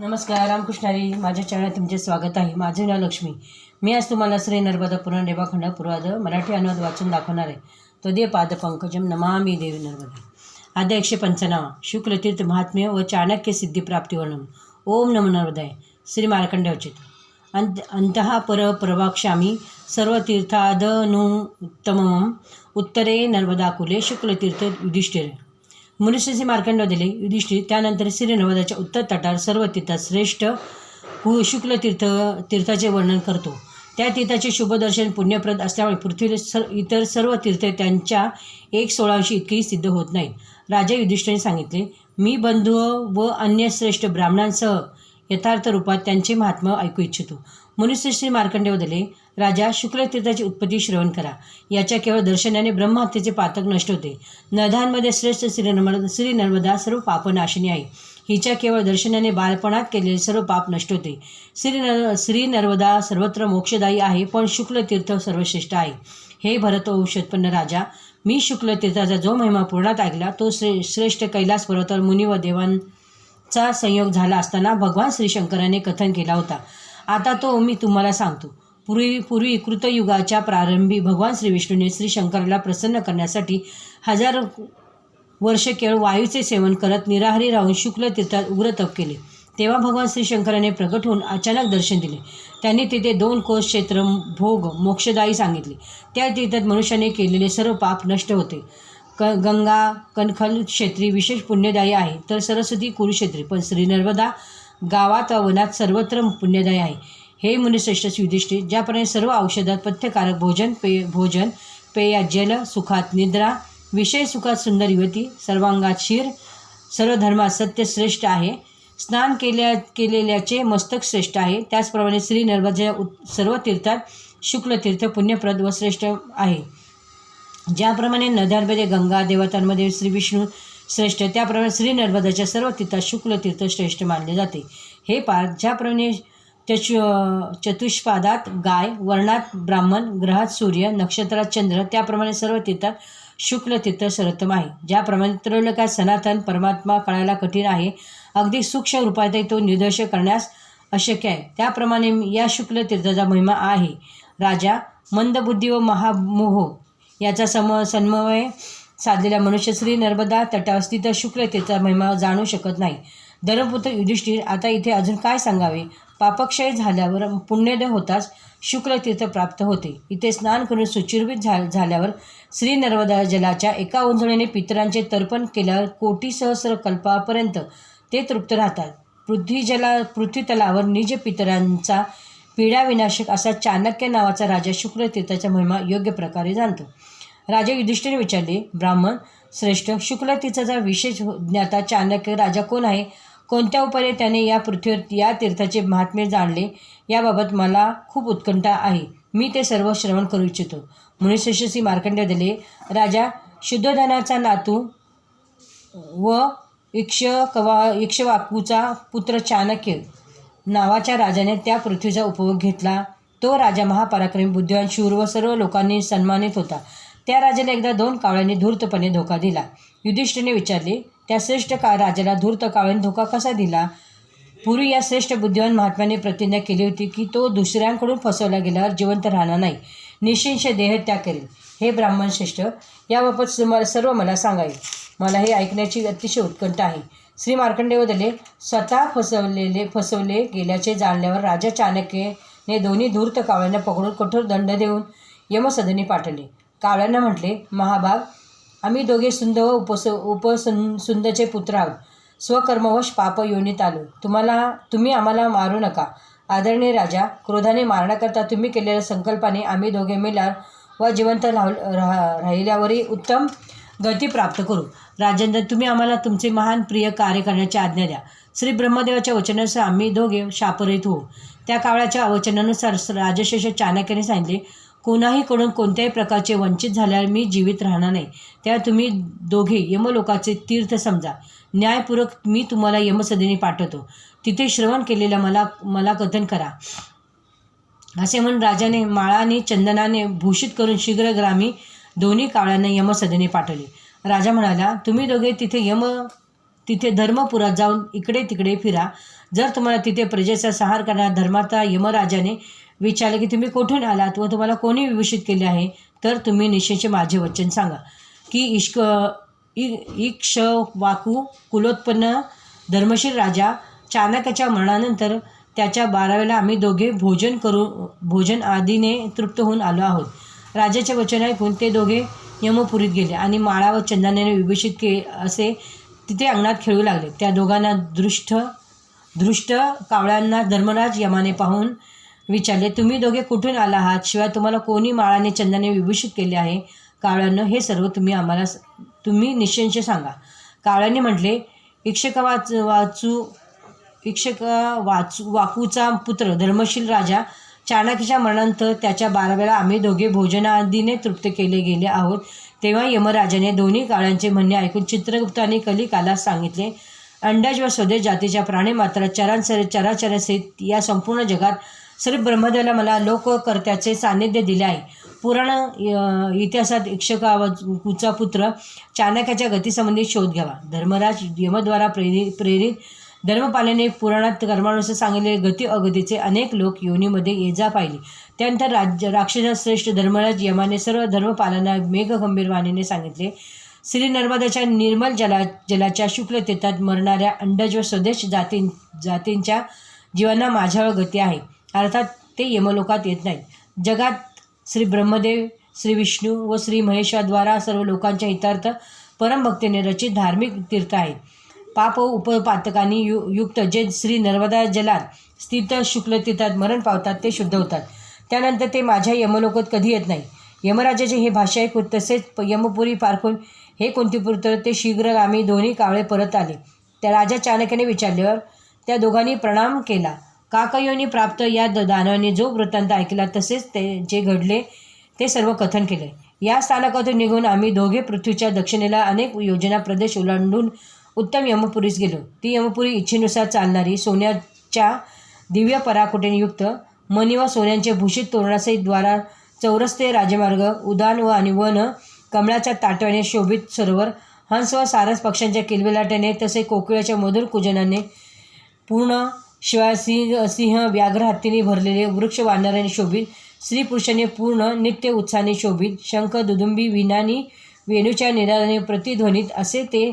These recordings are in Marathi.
नमस्कार रामकृष्णारी. माझ्या चॅनलात तुमचे स्वागत आहे. माझे नाव लक्ष्मी. मी आज तुम्हाला श्री नर्मदा पुराण रेवाखंड पूर्वाद मराठी अनुवाद वाचून दाखवणार आहे. तदे पाद पंकजम नमामी देवी नर्मदा. आद्य एकशे पंचनामा शुक्लतीर्थ महात्म्य व चाणक्य सिद्धिप्राप्ती वर्णन ओम नम नर्मदाय. श्री मार्कंडे उचित अंत अंतः पर प्रवाक्ष्यामी. सर्वतीर्थादनुत्तमम उत्तरे नर्मदाकुले शुक्लतीर्थ युधिष्ठिर. मनुष्याचे मार्कंड दिले. युधिष्ठिर त्यानंतर श्रीनर्मदाच्या उत्तर तटावर सर्व तीर्थात श्रेष्ठ हु शुक्ल तीर्थ तीर्थाचे वर्णन करतो. त्या तीर्थाचे शुभदर्शन पुण्यप्रद असल्यामुळे पृथ्वीवर सर इतर सर्व तीर्थ त्यांच्या एक सोळांशी इतकेही सिद्ध होत नाहीत. राजा युधिष्ठिरने सांगितले मी बंधू व अन्य श्रेष्ठ ब्राह्मणांसह यथार्थ रूपात त्यांचे महात्मा ऐकू इच्छितो. मुनिश्री मार्कंडे बदले राजा शुक्लतीर्थाची उत्पत्ती श्रवण करा. याच्या केवळ दर्शनाने ब्रह्महत्येचे पातक नष्ट होते. नद्यांमध्ये श्रेष्ठ श्री नर्मदा श्री नर्मदा सर्व पापनाशिनी आहे. हिच्या केवळ दर्शनाने बालपणात केलेले सर्व पाप नष्ट होते. श्री नर श्री नर्मदा सर्वत्र मोक्षदायी आहे पण शुक्लतीर्थ सर्वश्रेष्ठ आहे. हे भरत औषधपन्न राजा मी शुक्लतीर्थाचा जो महिमा पूर्णात ऐकला तो श्रे श्रेष्ठ कैलास पर्वतावर मुनी व देवांचा संयोग झाला असताना भगवान श्री शंकराने कथन केला होता. आता तो मी तुम्हाला सांगतो. पूर्वी पूर्वी कृतयुगाच्या प्रारंभी भगवान श्रीविष्णूने श्री शंकराला प्रसन्न करण्यासाठी हजार वर्ष केवळ वायूचे सेवन करत निराहारी राहून शुक्ल तीर्थात उग्र तप केले. तेव्हा भगवान श्री शंकराने प्रगट होऊन अचानक दर्शन दिले. त्यांनी तिथे दोन कोश क्षेत्र भोग मोक्षदायी सांगितले. त्या तीर्थात मनुष्याने केलेले सर्व पाप नष्ट होते. क गंगा कणखल क्षेत्री विशेष पुण्यदायी आहे. तर सरस्वती कुरुक्षेत्री पण श्री नर्मदा गावात व वनात सर्वत्र पुण्यदायी आहे. हे मुनिश्रेष्ठ युधिष्ठिर ज्याप्रमाणे सर्व औषधात पथ्यकारक भोजन पेय भोजन पेयात जल सुखात निद्रा विषय सुखात सुंदर युवती सर्वांगात शिर सर्व धर्मात सत्य श्रेष्ठ आहे स्नान केल्या केलेल्याचे मस्तक श्रेष्ठ आहे त्याचप्रमाणे श्री नर्मदा सर्व तीर्थात शुक्ल तीर्थ पुण्यप्रद व श्रेष्ठ आहे. ज्याप्रमाणे नद्यांमध्ये गंगा देवतांमध्ये श्री विष्णू श्रेष्ठ त्याप्रमाणे श्री नर्मदाच्या सर्व तीर्थात शुक्ल तीर्थ श्रेष्ठ मानले जाते. हे पार ज्याप्रमाणे चचु चतुष्पादात गाय वर्णात ब्राह्मण ग्रहात सूर्य नक्षत्रात चंद्र त्याप्रमाणे सर्व तीर्थात शुक्ल तीर्थ सर्वोत्तम आहे. ज्याप्रमाणे त्रैलोकात सनातन परमात्मा कळायला कठीण आहे अगदी सूक्ष्म रूपातही तो निर्देश करण्यास अशक्य आहे. त्याप्रमाणे या शुक्ल तीर्थाचा महिमा आहे. राजा मंदबुद्धी व महामोह याचा सम समन्वय साधलेल्या मनुष्य श्री नर्मदा तटावर स्थित शुक्ल तीर्थ महिमा जाणू शकत नाही. धर्मपुत्र युधिष्ठिर आता इथे अजून काय सांगावे? पापक्षय झाल्यावर पुण्यदय होताच शुक्लतीर्थ प्राप्त होते. इथे स्नान करून सुचिर्वित झा झाल्यावर श्री नर्मदा जलाच्या एका उंजळीने पितरांचे तर्पण केल्यावर कोटी सहस्र कल्पापर्यंत ते तृप्त राहतात. पृथ्वी जला पृथ्वीतलावर निज पितरांचा पीडा विनाशक असा चाणक्य नावाचा राजा शुक्ल तीर्थाच्या महिमा योग्य प्रकारे जाणतो. राजा युधिष्ठिर विचारले ब्राह्मण श्रेष्ठ शुक्लतीर्थाचा विशेष ज्ञाता चाणक्य राजा कोण आहे? कोणत्या उपाये त्याने या पृथ्वीवर या तीर्थाचे महात्म्य जाणले याबाबत मला खूप उत्कंठा आहे. मी ते सर्व श्रवण करू इच्छितो. मुनिश्रेष्ठी मार्कंड्य दिले राजा शुद्धधनाचा नातू व इक्षकवा इक्षवाकूचा पुत्र चाणक्य नावाच्या राजाने त्या पृथ्वीचा उपभोग घेतला. तो राजा महापराक्रमी बुद्धिवान शूर व सर्व लोकांनी सन्मानित होता. त्या राजाला एकदा दोन कावळ्यांनी धूर्तपणे धोका दिला. युधिष्ठिरने विचारले त्या श्रेष्ठ का राजाला धूर्त कावळ्याने धोका कसा दिला? पूर्वी या श्रेष्ठ बुद्धिवान महात्म्याने प्रतिज्ञा केली होती की तो दुसऱ्यांकडून फसवला गेल्यावर जिवंत राहणार नाही. निशिंश देह त्याग करेल. हे ब्राह्मण श्रेष्ठ याबाबत तुम्हाला सर्व मला सांगावे. मला हे ऐकण्याची अतिशय उत्कंठ आहे. श्री मार्कंडे वदले स्वतः फसवलेले फसवले गेल्याचे जाणल्यावर राजा चाणक्यने दोन्ही धूर्त कावळ्यांना पकडून कठोर दंड देऊन यमसदनी पाठवले. कावळ्यांना म्हटले महाभाग आम्ही दोघे सुंद व उपस उपसुं सुंदचे पुत्र आहोत. स्वकर्मवश पाप योनीत आलो. तुम्हाला तुम्ही आम्हाला मारू नका. आदरणीय राजा क्रोधाने मारण्याकरता तुम्ही केलेल्या संकल्पाने आम्ही दोघे मेल्यावर व जिवंत राह राह राहिल्यावरही उत्तम गती प्राप्त करू. राजेंद्र तुम्ही आम्हाला तुमचे महान प्रिय कार्य करण्याची आज्ञा द्या. श्री ब्रह्मदेवाच्या वचनानुसार आम्ही दोघे शापरित होऊ. त्या कावळ्याच्या वचनानुसार राजशेष चाणक्याने सांगितले कोणाहीकडून कोणत्याही प्रकारचे वंचित झाल्यावर मी जीवित राहणार नाही. त्या तुम्ही दोघे यमलोकाचे तीर्थ समजा. न्यायपूर्वक मी तुम्हाला यमसदेने पाठवतो. तिथे श्रवण केलेल्या मला मला कथन करा. असे म्हणून राजाने माळाने चंदनाने भूषित करून शीघ्रग्रामी दोन्ही कावळ्यांना यमसदेने पाठवले. राजा म्हणाला तुम्ही दोघे तिथे यम तिथे धर्मपुरात जाऊन इकडे तिकडे फिरा. जर तुम्हाला तिथे प्रजेचा सहार करणारा धर्माता यमराजाने विचारले की तुम्ही कुठून आलात व तुम्हाला कोणी विभूषित केले आहे? तर तुम्ही निश्चयचे माझे वचन सांगा. की इश्क इ इक्ष वाकू कुलोत्पन्न धर्मशील राजा चाणक्याच्या मरणानंतर त्याच्या बाराव्याला आम्ही दोघे भोजन करू भोजन आदीने तृप्त होऊन आलो आहोत. राजाचे वचन ऐकून ते दोघे यमपुरीत गेले आणि माळा व चंदनाने विभूषित के असे तिथे अंगणात खेळू लागले. त्या दोघांना दृष्ट दृष्ट कावळ्यांना धर्मराज यमाने पाहून विचारले तुम्ही दोघे कुठून आला आहात? शिवाय तुम्हाला कोणी माळाने चंदाने विभूषित केले आहे कावळ्यांनं हे सर्व तुम्ही आम्हाला तुम्ही निश्चयचे सांगा. कावळ्यांनी म्हटले इक्षक वाच वाचू इक्षक वाचू वाकूचा पुत्र धर्मशील राजा चाणक्याच्या मरणानंतर त्याच्या बाराव्याला आम्ही दोघे भोजनादीने तृप्त केले गेले आहोत तेव्हा यमराजाने दोन्ही काळांचे म्हणणे ऐकून चित्रगुप्त आणि कलिकाला सांगितले अंडज व स्वदेश जातीच्या प्राणी मात्र चरांसर चराचरसहित या संपूर्ण जगात श्री ब्रह्मदेवाला मला लोककर्त्याचे सान्निध्य दिले आहे. पुराण इतिहासात इतिहासात इक्षकाचा पुत्र चाणक्याच्या गतीसंबंधी शोध घ्यावा. धर्मराज यमद्वारा प्रेरित प्रेरित धर्मपालेने पुराणात कर्मानुसार सांगितलेले गती अगतीचे अनेक लोक योनीमध्ये ये जा पाहिले. त्यानंतर राज्य राक्षसश्रेष्ठ धर्मराज यमाने सर्व धर्मपालांना मेघगंभीर वाणीने सांगितले. श्री नर्मदाच्या निर्मल जला जलाच्या शुक्ल तीर्थात मरणाऱ्या अंडज व स्वदेश जाती जातींच्या जीवांना माझ्यावर गती आहे. अर्थात ते यमलोकात येत नाहीत. जगात श्री ब्रह्मदेव श्री विष्णू व श्री महेशाद्वारा सर्व लोकांच्या हितार्थ परमभक्तीने रचित धार्मिक तीर्थ आहेत. पाप व उपपातकांनी यु युक्त जे श्री नर्मदा जलात स्थित शुक्ल तीर्थात मरण पावतात ते शुद्ध होतात. त्यानंतर ते माझ्या यमलोकात कधी येत नाही यमराजाचे हे भाषा ऐकून तसेच यमपुरी पारखून हे कोणतीपूर ते ते आम्ही दोन्ही कावळे परत आले. त्या राजा चाणक्याने विचारल्यावर त्या दोघांनी प्रणाम केला. काकयोनी प्राप्त या दानवाने जो वृत्तांत ऐकला तसेच ते जे घडले ते सर्व कथन केले. या स्थानकातून निघून आम्ही दोघे पृथ्वीच्या दक्षिणेला अनेक योजना प्रदेश ओलांडून उत्तम यमपुरीस गेलो. ती यमपुरी इच्छेनुसार चालणारी सोन्याच्या दिव्य पराकुटेने मनी मणी व सोन्यांचे भूषित तोरणासहित द्वारा चौरस्ते राजमार्ग उदान व आणि वन कमळाच्या ताटव्याने शोभित सरोवर हंस व सारस पक्ष्यांच्या किलबिलाट्याने तसे कोकिळाच्या मधुर कुजनाने पूर्ण शिवाय सिंह सिंह व्याघ्र हत्तीने भरलेले वृक्ष वानराने शोभित स्त्री पुरुषाने पूर्ण नित्य उत्साहाने शोभित शंख दुदुंबी विनानी वेणूच्या निराने प्रतिध्वनीत असे ते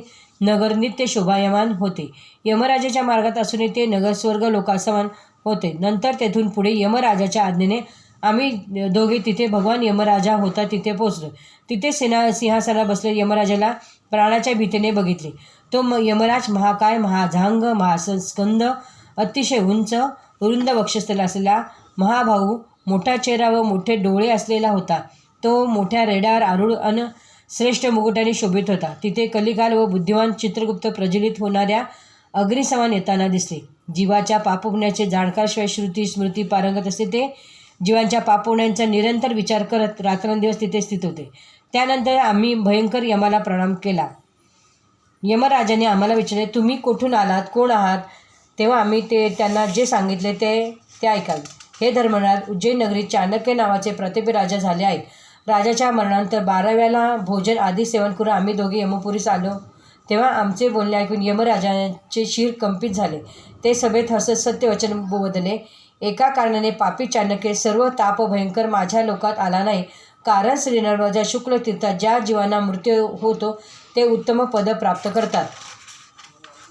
नगर नित्य शोभायमान होते. यमराजाच्या मार्गात असूनही ते नगरस्वर्ग लोकासमान होते. नंतर तेथून पुढे यमराजाच्या आज्ञेने आम्ही दोघे तिथे भगवान यमराजा होता तिथे पोचलो तिथे सेना सिंहासनाला बसले यमराजाला प्राणाच्या भीतीने बघितले. तो म यमराज महाकाय महाझांग महास्कंद अतिशय उंच रुंद वक्षस्थल असलेला महाभाऊ मोठा चेहरा व मोठे डोळे असलेला होता. तो मोठ्या रेडावर आरूढ अन श्रेष्ठ मुकुटाने शोभित होता. तिथे कलिकाल व बुद्धिमान चित्रगुप्त प्रज्वलित होणाऱ्या अग्निसमान येताना दिसले. जीवाच्या पापपुण्याचे जाणकारशिवाय श्रुती स्मृती पारंगत असते ते. जीवांच्या पापपुण्यांचा निरंतर विचार करत रात्रंदिवस तिथे स्थित होते. त्यानंतर आम्ही भयंकर यमाला प्रणाम केला. यमराजाने आम्हाला विचारले तुम्ही कुठून आलात? कोण आहात? तेव्हा आम्ही ते त्यांना जे सांगितले ते ते ऐकाल. हे धर्मराज उज्जैन नगरीत चाणक्य नावाचे प्रतापी राजा झाले आहेत. राजाच्या मरणानंतर बाराव्याला भोजन आदी सेवन करून आम्ही दोघे यमपुरीस आलो. तेव्हा आमचे बोलणे ऐकून यमराजाचे शिर कंपित झाले. ते सभेत हसत सत्यवचन बोधले. एका कारणाने पापी चाणक्य सर्व ताप भयंकर माझ्या लोकात आला नाही. कारण श्री नर्मदा शुक्ल तीर्थात ज्या जीवांना मृत्यू होतो ते उत्तम पद प्राप्त करतात.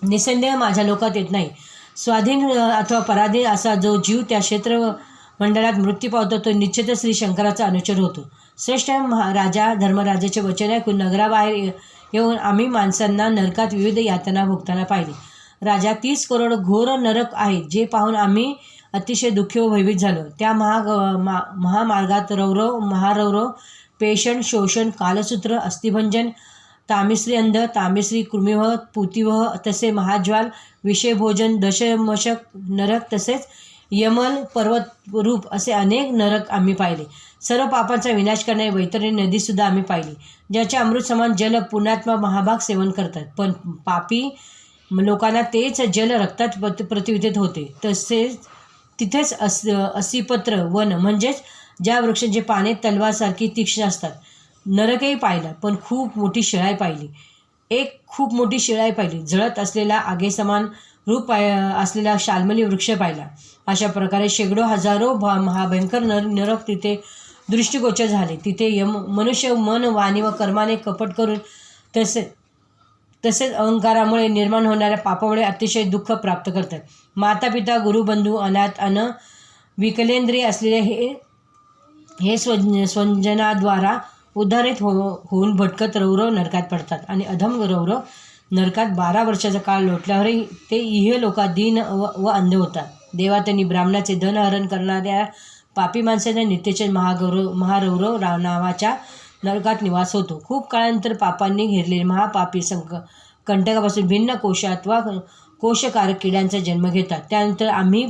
निसंदेह माझ्या लोकात येत नाही. स्वाधीन अथवा पराधीन असा जो जीव त्या क्षेत्र मंडळात मृत्यू पावतो तो निश्चितच श्री शंकराचा अनुचर होतो. श्रेष्ठ महा- राजा धर्मराजाचे वचन ऐकून नगराबाहेर येऊन आम्ही माणसांना नरकात विविध यातना भोगताना पाहिले. राजा तीस करोड घोर नरक आहेत जे पाहून आम्ही अतिशय दुःखी व भयभीत झालो. त्या महाग मा महामार्गात रौरव महारौरव पेषण शोषण कालसूत्र अस्थिभंजन तामिश्री अंध तामिश्री कृमिवह पुतिवह तसे महाज्वाल विषयभोजन दशमशक नरक तसेच यमन पर्वत रूप असे अनेक नरक आम्ही पाहिले. सर्व पापांचा विनाश करणारी वैतरणी नदीसुद्धा आम्ही पाहिली ज्याचे अमृत समान जल पुण्यात्मा महाभाग सेवन करतात. पण पापी लोकांना तेच जल रक्तात प्रत प्रतिविधित होते. तसेच तिथेच अस असीपत्र वन म्हणजेच ज्या वृक्षांची पाने तलवारसारखी तीक्ष्ण असतात. नरकही पाहिलं पण खूप मोठी शिळाई पाहिली. एक खूप मोठी शिळाई पाहिली. जळत असलेला आगेसमान रूप असलेला शाल्मली वृक्ष पाहिला. अशा प्रकारे शेकडो हजारो भा महाभयंकर नर नरक तिथे दृष्टिगोचर झाले. तिथे यम मनुष्य मन वाणी व कर्माने कपट करून तसे तसेच अहंकारामुळे निर्माण होणाऱ्या पापामुळे अतिशय दुःख प्राप्त करतात. माता पिता गुरुबंधू अनाथ अन विकलेंद्रिय असलेले हे हे स्व स्वंजनाद्वारा उद्धारित हो होऊन भटकत रौरव नरकात पडतात आणि अधम रौरव नरकात बारा वर्षाचा काळ लोटल्यावरही ते इहे लोक दीन व व अंध होतात. देवा त्यांनी ब्राह्मणाचे धनहरण करणाऱ्या पापी माणसाच्या नित्यचे महागौरव महारौरव राव नावाच्या नरकात निवास होतो. खूप काळानंतर पापांनी घेरलेले महापापी संक कंटकापासून भिन्न कोशात वा कोशकारक किड्यांचा जन्म घेतात. त्यानंतर आम्ही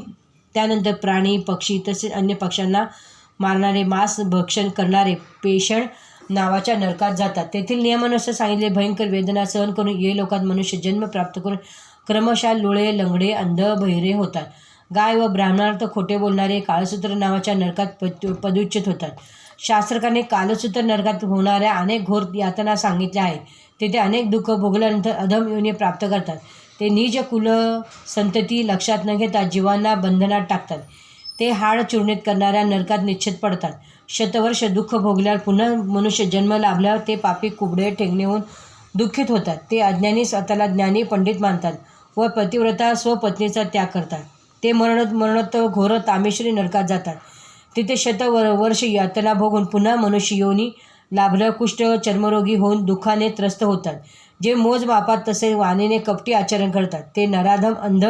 त्यानंतर प्राणी पक्षी तसेच अन्य पक्ष्यांना मारणारे मांस भक्षण करणारे पेषण नावाच्या नरकात जातात. तेथील नियमानुसार सांगितले भयंकर वेदना सहन करून ये लोकात मनुष्य जन्म प्राप्त करून क्रमशः लुळे लंगडे अंध बहिरे होतात. गाय व ब्राह्मणार्थ खोटे बोलणारे काळसूत्र नावाच्या नरकात पद पदुच्चित होतात. शास्त्रकाने कालसूत्र नरकात होणाऱ्या अनेक घोर यातना सांगितल्या आहेत. तेथे अनेक दुःख भोगल्यानंतर अधम योनी प्राप्त करतात. ते निज कुल संतती लक्षात न घेता जीवांना बंधनात टाकतात. ते हाड चूर्णित करणाऱ्या नरकात निश्चित पडतात. शतवर्ष दुःख भोगल्यावर पुन्हा मनुष्य जन्म लाभल्यावर ते पापी कुबडे ठेंगणे होऊन दुःखित होतात. ते अज्ञानी स्वतःला ज्ञानी पंडित मानतात व पतिव्रता स्वपत्नीचा त्याग करतात. ते मरण मरणोत्तर घोर तामेश्वरी नरकात जातात. तिथे शतवर वर्ष यातना भोगून पुन्हा मनुष्य योनी लाभलं कुष्ठ चर्मरोगी होऊन दुःखाने त्रस्त होतात. जे मोजमापात तसे वाणीने कपटी आचरण करतात. ते नराधम अंध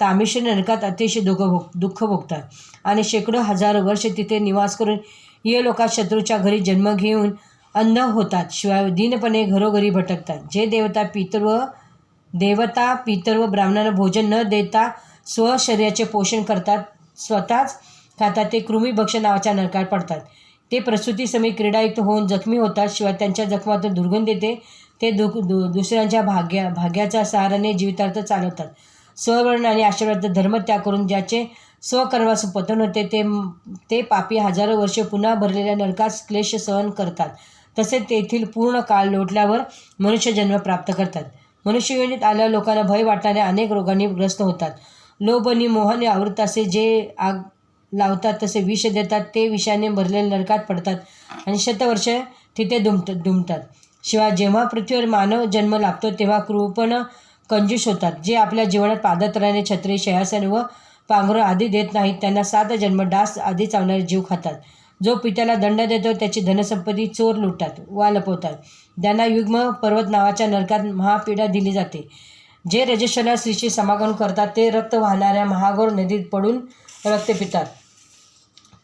तामेश्वर नरकात अतिशय दुःख भोग दुःख भोगतात. आणि शेकडो हजार वर्ष तिथे निवास करून ये लोक शत्रूच्या घरी जन्म घेऊन अंध होतात. शिवाय दिनपणे घरोघरी भटकतात. जे देवता पितर व देवता पितर व ब्राह्मणांना भोजन न देता स्वशरीराचे पोषण करतात स्वतःच खातात ते कृमीभक्ष नावाच्या नरकात पडतात. ते प्रसूतीसमयी क्रीडायुक्त होऊन जखमी होतात. शिवाय त्यांच्या जखमातून दुर्गंध येते. ते दु दु दुसऱ्यांच्या भाग्या भाग्याच्या सहाराने जीवितार्थ चालवतात. स्ववर्ण आणि आशीर्वाद धर्मत्याग करून ज्याचे स्वकर्मास पतन होते ते ते पापी हजारो वर्षे पुन्हा भरलेल्या नरकास क्लेश सहन करतात. तसेच तेथील पूर्ण काळ लोटल्यावर मनुष्य जन्म प्राप्त करतात. मनुष्ययोनीत आल्यावर लोकांना भय वाटणाऱ्या अनेक रोगांनी ग्रस्त होतात. लोभ आणि मोहाने आवृत असे जे आग लावतात तसे विष देतात ते विषाने भरलेल्या नरकात पडतात आणि शतवर्ष तिथे दुमत दुमतात. शिवाय जेव्हा पृथ्वीवर मानव जन्म लागतो तेव्हा कृपण कंजूष होतात जे आपल्या जीवनात पादत्राने छत्री शयासन व पांघर आधी देत नाहीत. त्यांना सात जन्म डास आधी चावणारे जीव खातात. जो पित्याला दंड देतो त्याची धनसंपत्ती चोर लुटतात वा लपवतात. त्यांना युग्म पर्वत नावाच्या नरकात महापीडा दिली जाते. जे रजेश्वरा स्त्रीशी समागम करतात ते रक्त वाहणाऱ्या महागौर नदीत पडून रक्त पितात.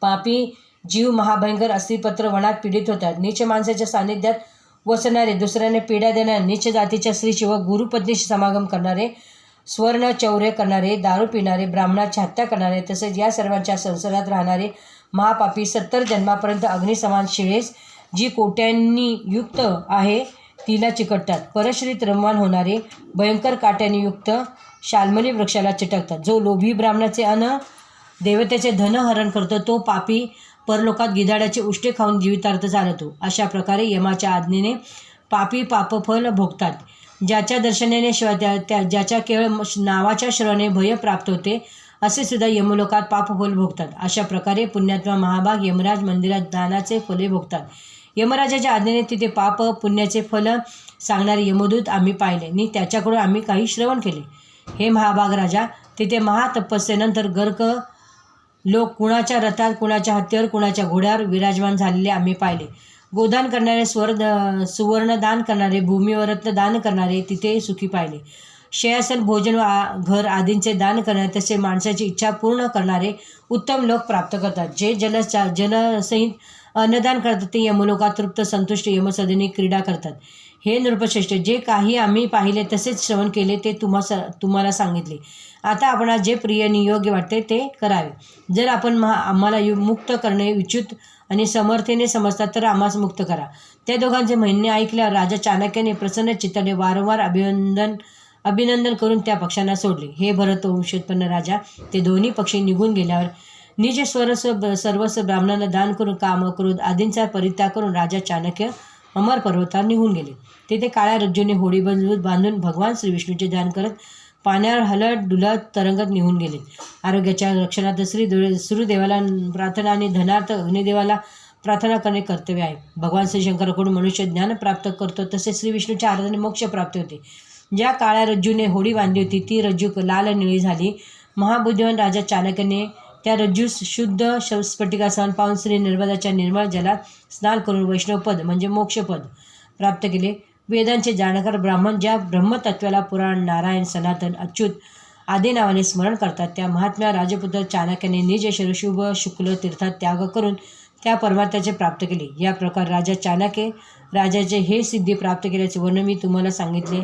पापी जीव महाभयंकर अस्थिपत्र वनात पीडित होतात. नीच माणसाच्या सानिध्यात वसणारे दुसऱ्याने पीडा देणारे नीच जातीच्या स्त्रीशी व गुरुपत्नीशी समागम करणारे स्वर्ण चौर्य करणारे दारू पिणारे ब्राह्मणाची हत्या करणारे तसेच या सर्वांच्या संसारात राहणारे महापापी सत्तर जन्मापर्यंत अग्निसमान शिळेस जी कोट्यांनी युक्त आहे तिला चिकटतात. परश्रीत रमवान होणारे भयंकर काट्याने युक्त शाल्मली वृक्षाला चिटकतात. जो लोभी ब्राह्मणाचे अन्न देवतेचे धनहरण करतो तो पापी परलोकात गिधाड्याचे उष्टे खाऊन जीवितार्थ चालतो. अशा प्रकारे यमाच्या आज्ञेने पापी पापफल भोगतात. ज्याच्या दर्शनाने शिवाय त्या त्या ज्याच्या केवळ नावाच्या श्रवणे भय प्राप्त होते असे सुद्धा यमलोकात पापफल भोगतात. अशा प्रकारे पुण्यात्मा महाभाग यमराज मंदिरात दानाचे फले भोगतात. यमराजाच्या आज्ञेने तिथे पाप पुण्याचे फल सांगणारे यमदूत आम्ही पाहिले. आणि त्याच्याकडून आम्ही काही श्रवण केले. हे महाभाग राजा तिथे महातपस्येनंतर गर्क लोक कुणाच्या रथात कुणाच्या हत्तीवर कुणाच्या घोड्यावर विराजमान झालेले आम्ही पाहिले. गोदान करणारे स्वर सुवर्णदान करणारे भूमीवर दान करणारे तिथे सुखी पाहिले. शयासन भोजन व आ- घर आदींचे दान करणारे तसे माणसाची इच्छा पूर्ण करणारे उत्तम लोक प्राप्त करतात. जे जल जलसहित अन्नदान करतात ते यमलोकात तृप्त संतुष्ट यमसदनी क्रीडा करतात. हे नृपश्रेष्ठ जे काही आम्ही पाहिले तसेच श्रवण केले ते तुम्हा स तुम्हाला सांगितले. आता आपण जे प्रिय नियोग्य योग्य वाटते ते करावे. जर आपण महा आम्हाला यु मुक्त करणे इच्छित आणि समर्थेने समजतात तर आम्हास मुक्त करा. त्या दोघांचे म्हणणे ऐकल्यावर राजा चाणक्याने प्रसन्न चित्ताने वारंवार अभिनंदन अभिनंदन करून त्या पक्षांना सोडले. हे भरत वंशोत्पन्न राजा ते दोन्ही पक्षी निघून गेल्यावर निज स्वरस्व सर्वस्व ब्राह्मणांना दान करून काम क्रोध आदींचा परित्याग करून राजा चाणक्य अमर पर्वतावर निघून गेले. तेथे काळ्या रज्जूने होडी बंधून बांधून भगवान श्रीविष्णूचे ध्यान करत पाण्यावर हलत डुलत तरंगत निघून गेले. आरोग्याच्या रक्षणात श्री दु प्रार्थना आणि धनार्थ अग्निदेवाला प्रार्थना करणे कर्तव्य आहे. भगवान श्री शंकराकडून मनुष्य ज्ञान प्राप्त करतो तसे श्री विष्णूच्या आराधने मोक्ष प्राप्त होते. ज्या काळ्या रज्जूने होडी बांधली होती ती रज्जू लाल निळी झाली. महाबुद्धिवान राजा चाणक्याने त्या रज्जूस शुद्ध श स्फटिकासह पाहून श्री निर्मदाच्या निर्मळ जलात स्नान करून वैष्णवपद म्हणजे मोक्षपद प्राप्त केले. वेदांचे जाणकार ब्राह्मण ज्या ब्रह्मतत्वाला पुराण नारायण सनातन अच्युत आदी नावाने स्मरण करतात त्या महात्म्या राजपुत्र चाणक्याने निज शरशुभ शुक्ल तीर्थात त्याग करून त्या परमात्म्याचे प्राप्त केले. या प्रकार राजा चाणक्य राजाचे हे सिद्धी प्राप्त केल्याचे वर्णन मी तुम्हाला सांगितले.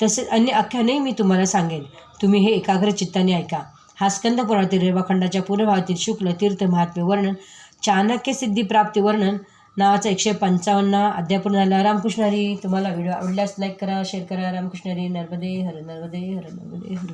तसेच अन्य आख्यानही मी तुम्हाला सांगेन. तुम्ही हे एकाग्र चित्ताने ऐका. हा स्कंद पुराणातील रेवाखंडाच्या पूर्वभावातील शुक्ल तीर्थ महात्म्य वर्णन चाणक्य सिद्धी प्राप्ती वर्णन नावाचा एकशे पंचावन्न अध्यापूर्ण झाला. रामकृष्ण हरी तुम्हाला व्हिडिओ आवडल्यास लाईक करा शेअर करा. रामकृष्ण हरी नर्मदे हर नर्मदे हर नर्मदे हर